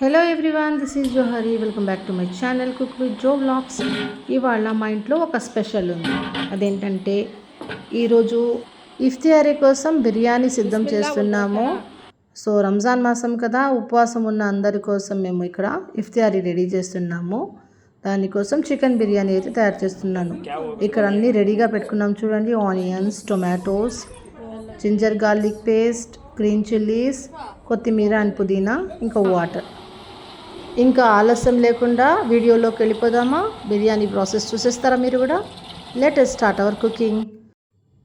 Hello everyone this is Johari welcome back to my channel cook with Jo vlogs ఇవాళ మా ఇంట్లో ఒక special ఉంది. అదేంటంటే ఈరోజు ఇఫ్తియారీ కోసం బిర్యానీ సిద్ధం చేస్తున్నాము. సో రంజాన్ మాసం కదా ఉపవాసం ఉన్న అందరి కోసం మేము ఇక్కడ ఇఫ్తియారీ రెడీ చేస్తున్నాము. దానికోసం చికెన్ బిర్యానీ అయితే తయారు చేస్తున్నాను. ఇక్కడ అన్నీ రెడీగా పెట్టుకున్నాం చూడండి. Onions tomatoes ginger garlic paste green chillies కొత్తిమీర అండ్ పుదీనా ఇంకా వాటర్. ఇంకా ఆలస్యం లేకుండా వీడియోలోకి వెళ్ళిపోదామా? బిర్యానీ ప్రాసెస్ చూసేస్తారా మీరు కూడా? లేటెస్ట్ స్టార్ట్ అవర్ కుకింగ్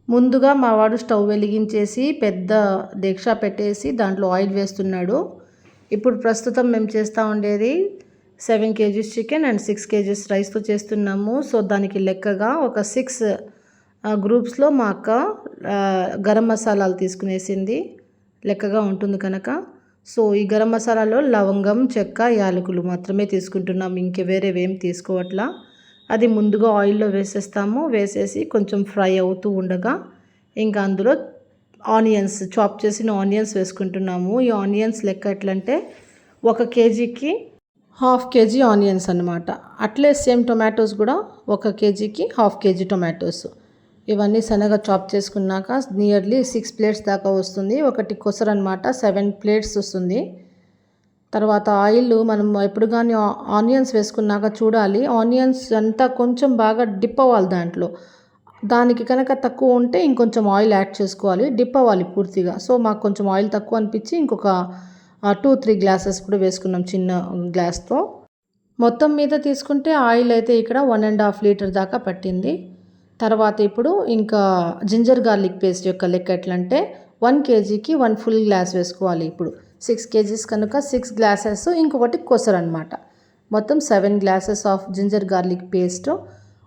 ముందుగా మా వాడు స్టవ్ వెలిగించేసి పెద్ద దీక్ష పెట్టేసి దాంట్లో ఆయిల్ వేస్తున్నాడు. ఇప్పుడు ప్రస్తుతం మేము చేస్తూ ఉండేది seven kgs chicken and six kgs రైస్తో చేస్తున్నాము. సో దానికి లెక్కగా ఒక సిక్స్ గ్రూప్స్లో మా అక్క గరం మసాలాలు తీసుకునేసింది. లెక్కగా ఉంటుంది కనుక. సో ఈ గరం మసాలాలో లవంగం చెక్క యాలకులు మాత్రమే తీసుకుంటున్నాం. ఇంక వేరేవేం తీసుకోవట్లా. అది ముందుగా ఆయిల్లో వేసేస్తాము. వేసేసి కొంచెం ఫ్రై అవుతూ ఉండగా ఇంకా అందులో ఆనియన్స్ చాప్ చేసిన ఆనియన్స్ వేసుకుంటున్నాము. ఈ ఆనియన్స్ లెక్క ఎట్లంటే ఒక కేజీకి హాఫ్ కేజీ ఆనియన్స్ అన్నమాట. అట్లే సేమ్ టొమాటోస్ కూడా ఒక కేజీకి హాఫ్ కేజీ టొమాటోస్. ఇవన్నీ సన్నగా చాప్ చేసుకున్నాక నియర్లీ సిక్స్ ప్లేట్స్ దాకా వస్తుంది. ఒకటి కొసరు అనమాట సెవెన్ ప్లేట్స్ వస్తుంది. తర్వాత ఆయిల్ మనం ఎప్పుడు కానీ ఆనియన్స్ వేసుకున్నాక చూడాలి. ఆనియన్స్ అంతా కొంచెం బాగా డిప్ అవ్వాలి దాంట్లో. దానికి కనుక తక్కువ ఉంటే ఇంకొంచెం ఆయిల్ యాడ్ చేసుకోవాలి. డిప్ అవ్వాలి పూర్తిగా. సో మాకు కొంచెం ఆయిల్ తక్కువ అనిపించి ఇంకొక టూ త్రీ గ్లాసెస్ కూడా వేసుకున్నాం చిన్న గ్లాస్తో. మొత్తం మీద తీసుకుంటే ఆయిల్ అయితే ఇక్కడ వన్ అండ్ హాఫ్ లీటర్ దాకా పట్టింది. తర్వాత ఇప్పుడు ఇంకా జింజర్ గార్లిక్ పేస్ట్ యొక్క లెక్క ఎట్లంటే వన్ కేజీకి వన్ ఫుల్ గ్లాస్ వేసుకోవాలి ఇప్పుడు. సిక్స్ కేజీస్ కనుక సిక్స్ గ్లాసెస్ ఇంకొకటి కొసరు అనమాట మొత్తం seven glasses of ginger garlic paste.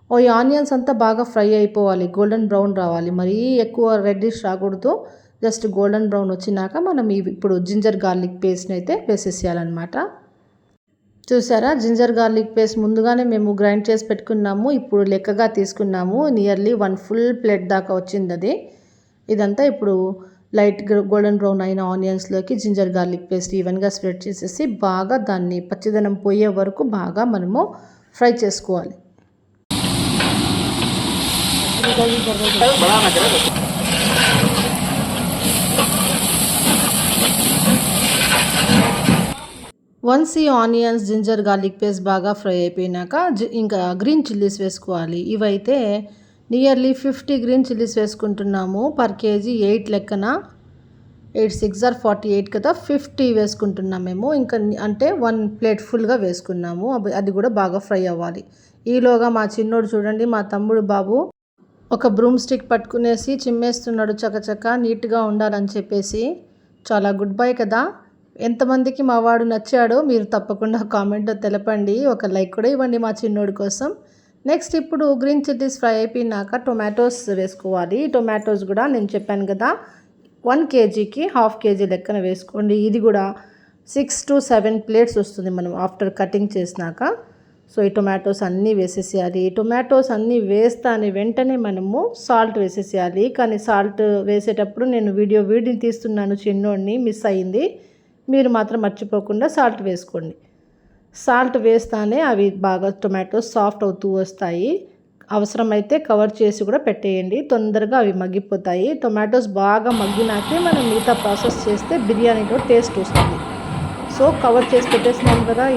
Oh onions అంతా బాగా ఫ్రై అయిపోవాలి గోల్డెన్ బ్రౌన్ రావాలి. మరీ ఎక్కువ రెడ్డిష్ రాకూడదు జస్ట్ గోల్డెన్ బ్రౌన్ వచ్చినాక మనం ఇవి ఇప్పుడు జింజర్ గార్లిక్ పేస్ట్ని అయితే వేసేసేయాలన్నమాట. చూసారా? జింజర్ గార్లిక్ పేస్ట్ ముందుగానే మేము గ్రైండ్ చేసి పెట్టుకున్నాము. ఇప్పుడు లెక్కగా తీసుకున్నాము. నియర్లీ వన్ ఫుల్ ప్లేట్ దాకా వచ్చింది అది. ఇదంతా ఇప్పుడు లైట్ గోల్డెన్ బ్రౌన్ అయిన ఆనియన్స్లోకి జింజర్ గార్లిక్ పేస్ట్ ఈవెన్గా స్ప్రెడ్ చేసేసి బాగా దాన్ని పచ్చిదనం పోయే వరకు బాగా మనము ఫ్రై చేసుకోవాలి. వన్స్ ఈ ఆనియన్స్ జింజర్ గార్లిక్ పేస్ట్ బాగా ఫ్రై అయిపోయినాక జి- ఇంకా గ్రీన్ చిల్లీస్ వేసుకోవాలి. ఇవైతే నియర్లీ ఫిఫ్టీ గ్రీన్ చిల్లీస్ వేసుకుంటున్నాము. పర్ కేజీ ఎయిట్ లెక్కన eight six or forty eight కదా ఫిఫ్టీ వేసుకుంటున్నాం మేము. ఇంకా అంటే వన్ ప్లేట్ ఫుల్గా వేసుకున్నాము. అది కూడా బాగా ఫ్రై అవ్వాలి. ఈలోగా మా చిన్నోడు చూడండి మా తమ్ముడు బాబు ఒక బ్రూమ్ స్టిక్ పట్టుకునేసి చిమ్మేస్తున్నాడు చకచక నీట్గా ఉండాలని చెప్పేసి. చాలా గుడ్ బై కదా. ఎంతమందికి మా వాడు నచ్చాడో మీరు తప్పకుండా కామెంట్లో తెలపండి. ఒక లైక్ కూడా ఇవ్వండి మా చిన్నోడి కోసం. నెక్స్ట్ ఇప్పుడు గ్రీన్ చిల్లీస్ ఫ్రై అయిపోయినాక టొమాటోస్ వేసుకోవాలి. ఈ టొమాటోస్ కూడా నేను చెప్పాను కదా వన్ కేజీకి హాఫ్ కేజీ లెక్కన వేసుకోండి. ఇది కూడా సిక్స్ టు సెవెన్ ప్లేట్స్ వస్తుంది మనం ఆఫ్టర్ కటింగ్ చేసినాక. సో ఈ టొమాటోస్ అన్నీ వేసేసేయాలి. ఈ టొమాటోస్ అన్నీ వేస్తాని వెంటనే మనము సాల్ట్ వేసేసేయాలి. కానీ సాల్ట్ వేసేటప్పుడు నేను వీడియో వీడిని తీస్తున్నాను చిన్నోడిని మిస్ అయ్యింది మీరు మాత్రం మర్చిపోకుండా సాల్ట్ వేసుకోండి. సాల్ట్ వేస్తానే అవి బాగా టొమాటోస్ సాఫ్ట్ అవుతూ వస్తాయి. అవసరమైతే కవర్ చేసి కూడా పెట్టేయండి. తొందరగా అవి మగ్గిపోతాయి. టొమాటోస్ బాగా మగ్గినాకే మనం మిగతా ప్రాసెస్ చేస్తే బిర్యానీలో టేస్ట్ వస్తుంది. సో కవర్ చేసి పెట్టేసినాం కదా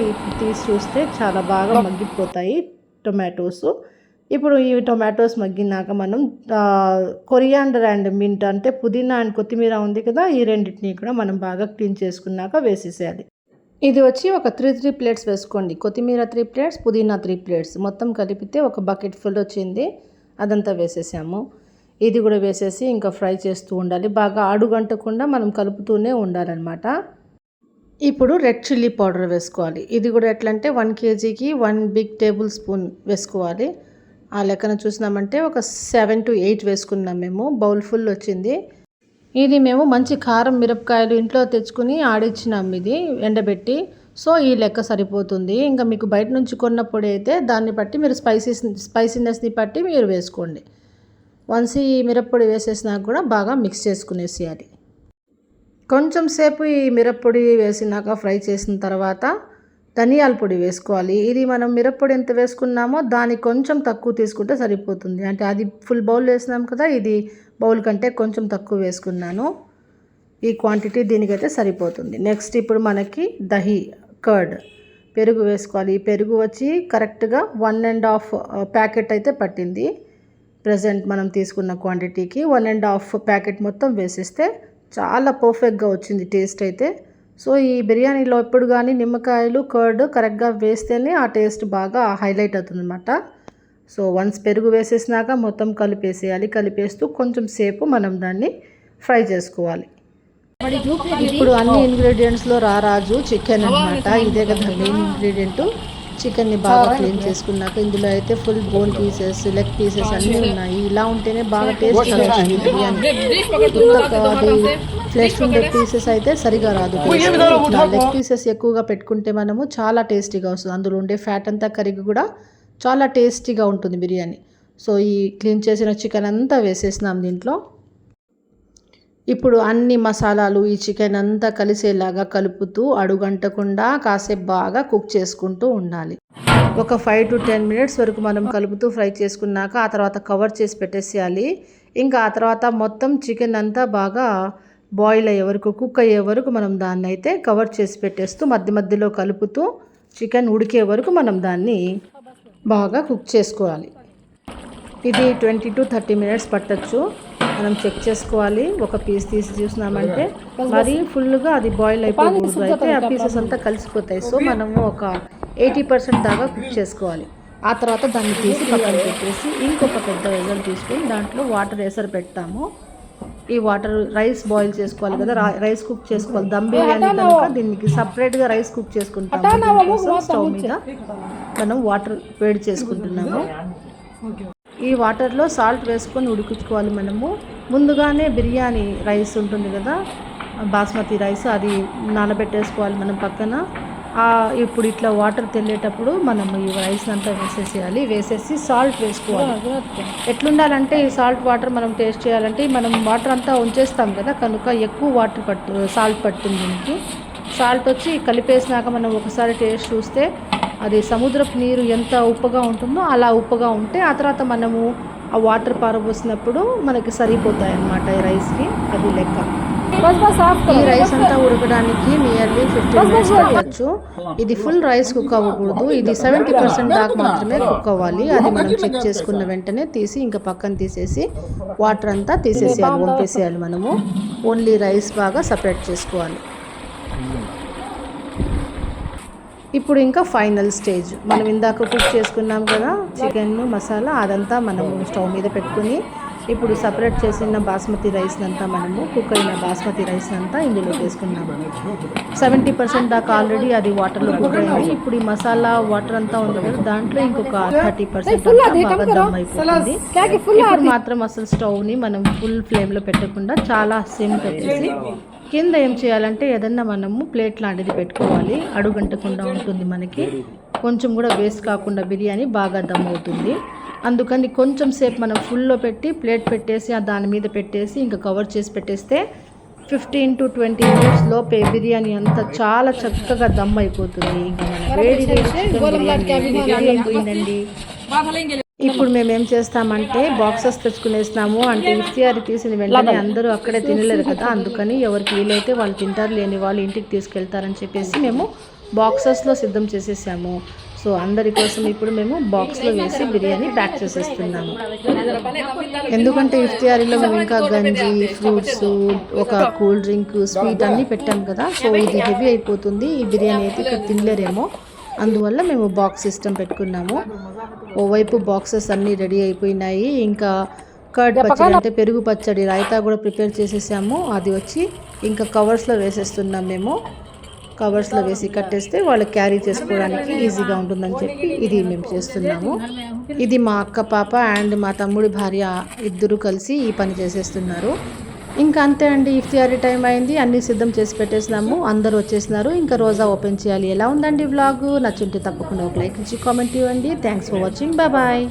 తీసి చూస్తే చాలా బాగా మగ్గిపోతాయి టొమాటోస్. ఇప్పుడు ఈ టొమాటోస్ మగ్గినాక మనం కొరియాండర్ అండ్ మింట్ అంటే పుదీనా అండ్ కొత్తిమీర ఉంది కదా ఈ రెండింటిని కూడా మనం బాగా క్లీన్ చేసుకున్నాక వేసేసేయాలి. ఇది వచ్చి ఒక త్రీ త్రీ ప్లేట్స్ వేసుకోండి. కొత్తిమీర త్రీ ప్లేట్స్ పుదీనా త్రీ ప్లేట్స్. మొత్తం కలిపితే ఒక బకెట్ ఫుల్ వచ్చింది. అదంతా వేసేసాము. ఇది కూడా వేసేసి ఇంకా ఫ్రై చేస్తూ ఉండాలి. బాగా అడుగంటకుండా మనం కలుపుతూనే ఉండాలన్నమాట. ఇప్పుడు రెడ్ చిల్లీ పౌడర్ వేసుకోవాలి. ఇది కూడా ఎట్లా అంటే వన్ కేజీకి వన్ బిగ్ టేబుల్ స్పూన్ వేసుకోవాలి. ఆ లెక్కన చూసినామంటే ఒక సెవెన్ టు ఎయిట్ వేసుకున్నాం మేము. బౌల్ ఫుల్ వచ్చింది. ఇది మేము మంచి కారం మిరపకాయలు ఇంట్లో తెచ్చుకుని ఆడిచ్చినాం ఇది ఎండబెట్టి. సో ఈ లెక్క సరిపోతుంది. ఇంకా మీకు బయట నుంచి కొన్నప్పుడు అయితే దాన్ని బట్టి మీరు స్పైసీస్ స్పైసీనెస్ని బట్టి మీరు వేసుకోండి. వన్స్ ఈ మిరప్పొడి వేసేసినాక కూడా బాగా మిక్స్ చేసుకునేసేయాలి. కొంచెం సేపు ఈ మిరప్పొడి వేసినాక ఫ్రై చేసిన తర్వాత ధనియాల పొడి వేసుకోవాలి. ఇది మనం మిరప్పొడి ఎంత వేసుకున్నామో దాని కొంచెం తక్కువ తీసుకుంటే సరిపోతుంది. అంటే అది ఫుల్ బౌల్ వేసినాం కదా ఇది బౌల్ కంటే కొంచెం తక్కువ వేసుకున్నాను. ఈ క్వాంటిటీ దీనికైతే సరిపోతుంది. నెక్స్ట్ ఇప్పుడు మనకి దహి కర్డ్. పెరుగు వేసుకోవాలి. ఈ పెరుగు వచ్చి కరెక్ట్గా వన్ అండ్ హాఫ్ ప్యాకెట్ అయితే పట్టింది. ప్రజెంట్ మనం తీసుకున్న క్వాంటిటీకి వన్ అండ్ హాఫ్ ప్యాకెట్ మొత్తం వేసేస్తే చాలా పర్ఫెక్ట్గా వచ్చింది టేస్ట్ అయితే. సో ఈ బిర్యానీలో ఎప్పుడు కానీ నిమ్మకాయలు కర్డ్ కరెక్ట్గా వేస్తేనే ఆ టేస్ట్ బాగా హైలైట్ అవుతుంది అనమాట సో వన్స్ పెరుగు వేసేసినాక మొత్తం కలిపేసేయాలి. కలిపేస్తూ కొంచెం సేపు మనం దాన్ని ఫ్రై చేసుకోవాలి. ఇప్పుడు అన్ని ఇంగ్రీడియంట్స్లో రారాజు చికెన్ అనమాట ఇదే కదా మెయిన్ ఇంగ్రీడియంట్. చికెన్ని బాగా క్లీన్ చేసుకున్నాక ఇందులో అయితే full bone pieces leg pieces అన్నీ ఉన్నాయి. ఇలా ఉంటేనే బాగా టేస్ట్ వస్తుంది బిర్యానీ. ఫ్లెష్ ఉండే పీసెస్ అయితే సరిగా రాదు లెగ్ పీసెస్ ఎక్కువగా పెట్టుకుంటే మనము చాలా టేస్టీగా వస్తుంది. అందులో ఉండే ఫ్యాట్ అంతా కరిగి కూడా చాలా టేస్టీగా ఉంటుంది బిర్యానీ. సో ఈ క్లీన్ చేసిన చికెన్ అంతా వేసేసినాం దీంట్లో. ఇప్పుడు అన్ని మసాలాలు ఈ చికెన్ అంతా కలిసేలాగా కలుపుతూ అడుగంటకుండా కాసేపు బాగా కుక్ చేసుకుంటూ ఉండాలి. ఒక ఫైవ్ టు టెన్ మినిట్స్ వరకు మనం కలుపుతూ ఫ్రై చేసుకున్నాక ఆ తర్వాత కవర్ చేసి పెట్టేసేయాలి. ఇంకా ఆ తర్వాత మొత్తం చికెన్ అంతా బాగా బాయిల్ అయ్యే వరకు కుక్ అయ్యే వరకు మనం దాన్ని అయితే కవర్ చేసి పెట్టేస్తూ మధ్య మధ్యలో కలుపుతూ చికెన్ ఉడికే వరకు మనం దాన్ని బాగా కుక్ చేసుకోవాలి. ఇది ట్వంటీ టు థర్టీ మినిట్స్ పట్టచ్చు. మనం చెక్ చేసుకోవాలి. ఒక పీస్ తీసి చూసినామంటే మరి ఫుల్గా అది బాయిల్ అయిపోకూడదు అయితే ఆ పీసెస్ అంతా కలిసిపోతాయి. సో మనము ఒక ఎయిటీ పర్సెంట్ దాకా కుక్ చేసుకోవాలి. ఆ తర్వాత దాన్ని తీసి పక్కన పెట్టేసి ఇంకొక పెద్ద వెజల్ తీసుకొని దాంట్లో వాటర్ వేసరి పెడతాము. ఈ వాటర్ రైస్ బాయిల్ చేసుకోవాలి కదా రైస్ కుక్ చేసుకోవాలి. దమ్ బిర్యానీ కనుక దీనికి సపరేట్గా రైస్ కుక్ చేసుకుంటాము. స్టవ్ మీద. మనం వాటర్ వేడి చేసుకుంటున్నాము. ఈ వాటర్లో సాల్ట్ వేసుకొని ఉడికించుకోవాలి మనము. ముందుగానే బిర్యానీ రైస్ ఉంటుంది కదా బాస్మతి రైస్ అది నానబెట్టేసుకోవాలి మనం పక్కన. ఇప్పుడు ఇట్లా వాటర్ తెల్లేటప్పుడు మనం ఈ రైస్ అంతా వేసేసేయాలి. వేసేసి సాల్ట్ వేసుకోవాలి. ఎట్లుండాలంటే ఈ సాల్ట్ వాటర్ మనం టేస్ట్ చేయాలంటే మనం వాటర్ అంతా ఉంచేస్తాం కదా కనుక ఎక్కువ వాటర్ పట్టు సాల్ట్ పట్టింది దీనికి. సాల్ట్ వచ్చి కలిపేసినాక మనం ఒకసారి టేస్ట్ చూస్తే అది సముద్రపు నీరు ఎంత ఉప్పుగా ఉంటుందో అలా ఉప్పుగా ఉంటే ఆ తర్వాత మనము ఆ వాటర్ పారబోసినప్పుడు మనకి సరిపోతాయి అన్నమాట ఈ రైస్కి. అది లెక్క. ఈ రైస్ అంతా ఉడకడానికి నియర్లీ ఫిఫ్టీన్ మినిట్స్ పట్టచ్చు. ఇది ఫుల్ రైస్ కుక్ అవ్వకూడదు. ఇది సెవెంటీ పర్సెంట్ దాకా మాత్రమే కుక్ అవ్వాలి. అది మనం చెక్ చేసుకున్న వెంటనే తీసి ఇంకా పక్కన తీసేసి వాటర్ అంతా తీసేసేయాలి వంపేసేయాలి మనము. ఓన్లీ రైస్ బాగా సపరేట్ చేసుకోవాలి. ఇప్పుడు ఇంకా ఫైనల్ స్టేజ్ మనం ఇందాక కుక్ చేసుకున్నాం కదా చికెన్ మసాలా అదంతా మనము స్టవ్ మీద పెట్టుకుని ఇప్పుడు సపరేట్ చేసిన బాస్మతి రైస్ అంతా మనము కుక్ అయిన బాస్మతి రైస్ అంతా ఇందులో వేసుకున్నాము. సెవెంటీ పర్సెంట్ దాకా ఆల్రెడీ అది వాటర్లో కుక్ అయింది. ఇప్పుడు ఈ మసాలా వాటర్ అంతా ఉంది కదా దాంట్లో ఇంకొక థర్టీ పర్సెంట్ బాగా దమ్ అయిపోతుంది. ఇప్పుడు మాత్రం అసలు స్టవ్ని మనం ఫుల్ ఫ్లేమ్లో పెట్టకుండా చాలా సిమ్ పెట్టేసి కింద ఏం చేయాలంటే ఏదన్నా మనము ప్లేట్ లాంటిది పెట్టుకోవాలి. అడుగంటకుండా ఉంటుంది మనకి. కొంచెం కూడా వేస్ట్ కాకుండా బిర్యానీ బాగా దమ్ అవుతుంది. అందుకని కొంచెం సేపు మనం ఫుల్లో పెట్టి ప్లేట్ పెట్టేసి దాని మీద పెట్టేసి ఇంకా కవర్ చేసి పెట్టేస్తే ఫిఫ్టీన్ టు ట్వంటీ మినిట్స్ లోపే బిర్యానీ అంతా చాలా చక్కగా దమ్ అయిపోతుంది. ఇంకా మన వేడి బిర్యానీ ఇప్పుడు మేము ఏం చేస్తామంటే బాక్సెస్ తెచ్చుకునేస్తాము అంటే ఇఫ్తియారి తీసిన వెంటనే అందరూ అక్కడే తినలేరు కదా అందుకని ఎవరికి వీలైతే వాళ్ళు తింటారు లేని వాళ్ళు ఇంటికి తీసుకెళ్తారని చెప్పేసి మేము బాక్సెస్లో సిద్ధం చేసేసాము. సో అందరి కోసం ఇప్పుడు మేము బాక్స్లో వేసి బిర్యానీ ప్యాక్ చేసేస్తున్నాము. ఎందుకంటే ఇఫ్తియారీలో మేము ఇంకా గంజి ఫ్రూట్స్ ఒక కూల్ డ్రింక్ స్వీట్ అన్నీ పెట్టాం కదా సో ఇది హెవీ అయిపోతుంది. ఈ బిర్యానీ అయితే ఇక్కడ తినలేరేమో. అందువల్ల మేము బాక్స్ సిస్టమ్ పెట్టుకున్నాము. ఓవైపు బాక్సెస్ అన్నీ రెడీ అయిపోయినాయి. ఇంకా కర్డ్ పచ్చడి అంటే పెరుగు పచ్చడి రాయితా కూడా ప్రిపేర్ చేసేసాము. అది వచ్చి ఇంకా కవర్స్లో వేసేస్తున్నాం మేము. కవర్స్లో వేసి కట్టేస్తే వాళ్ళు క్యారీ చేసుకోవడానికి ఈజీగా ఉంటుందని చెప్పి ఇది మేము చేస్తున్నాము. ఇది మా అక్క పాప అండ్ మా తమ్ముడి భార్య ఇద్దరు కలిసి ఈ పని చేసేస్తున్నారు. ఇంకా అంతే అండి ఇఫ్తియారీ టైం అయింది అన్నీ సిద్ధం చేసి పెట్టేసినాము అందరూ వచ్చేసినారు ఇంకా రోజా ఓపెన్ చేయాలి. ఎలా ఉందండి వ్లాగ్? నచ్చుంటే తప్పకుండా ఒక లైక్ ఇచ్చి కామెంట్ ఇవ్వండి. Thanks for watching bye